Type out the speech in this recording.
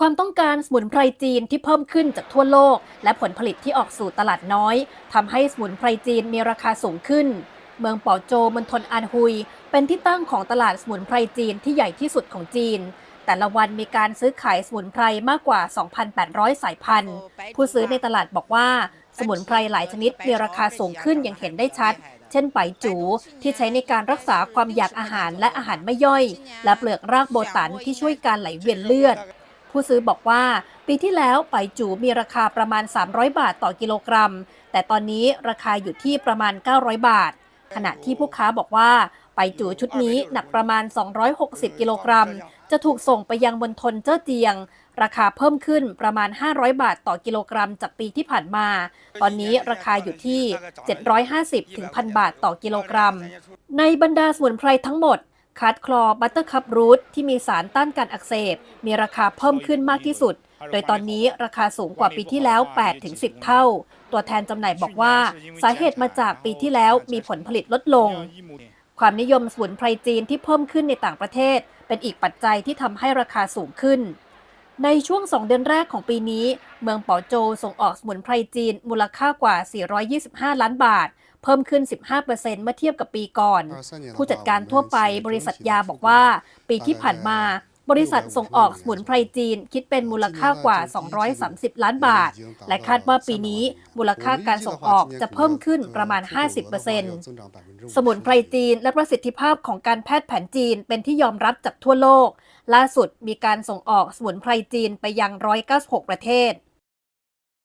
ความต้องการสมุนไพรจีนที่เพิ่มขึ้นจากทั่วโลก และผลผลิตที่ออกสู่ตลาดน้อยทำให้สมุนไพรจีนมีราคาสูงขึ้น เมืองเป่าโจวมณฑลอานฮุย เป็นที่ตั้งของตลาดสมุนไพรจีนที่ใหญ่ที่สุดของจีน แต่ละวันมีการซื้อขายสมุนไพรมากกว่า 2,800 สายพันธุ์ ผู้ซื้อในตลาดบอกว่า สมุนไพรหลายชนิดมีราคาสูงขึ้นอย่างเห็นได้ชัดเช่นไปจูที่ใช้ในการรักษาความอยากอาหารและอาหารไม่ย่อย และเปลือกรากโบตันที่ช่วยการไหลเวียนเลือด ผู้ซื้อบอกว่า ปีที่แล้วไปจูมีราคาประมาณ 300 บาทต่อกิโลกรัม แต่ตอนนี้ราคาอยู่ที่ประมาณ 900 บาท ขณะที่ผู้ค้าบอกว่าไปจูชุดนี้หนักประมาณ 260 กิโลกรัม จะถูกส่งไปยังมณฑลเจ้อเจียง ราคาเพิ่มขึ้นประมาณ 500 บาทต่อกิโลกรัมจากปีที่ผ่านมา ตอนนี้ราคาอยู่ที่ 750ถึง1,000 บาทต่อกิโลกรัม ในบรรดาสมุนไพรทั้งหมด คัดคลอบัตเตอร์คัพรูทที่มีสารต้านการอักเสบ มีราคาเพิ่มขึ้นมากที่สุด โดยตอนนี้ราคาสูงกว่าปีที่แล้ว 8-10 เท่า ตัวแทนจำหน่ายบอกว่า สาเหตุมาจากปีที่แล้วมีผลผลิตลดลง ความนิยมสมุนไพรจีนที่เพิ่มขึ้นในต่างประเทศ เป็นอีกปัจจัยที่ทำให้ราคาสูงขึ้น ในช่วง 2 เดือนแรกของปีนี้ เมืองเปาโจวส่งออกสมุนไพรจีนมูลค่ากว่า 425 ล้านบาท เพิ่มขึ้น 15%เมื่อเทียบกับปีก่อน ผู้จัดการทั่วไปบริษัทยาบอกว่า ปีที่ผ่านมา บริษัทส่งออกสมุนไพรจีนคิดเป็นมูลค่ากว่า 230 ล้านบาท และคาดว่าปีนี้มูลค่าการส่งออกจะเพิ่มขึ้นประมาณ 50%สมุนไพรจีนและประสิทธิภาพของการแพทย์แผนจีนเป็นที่ยอมรับจากทั่วโลก ล่าสุดมีการส่งออกสมุนไพรจีนไปยัง 196 ประเทศ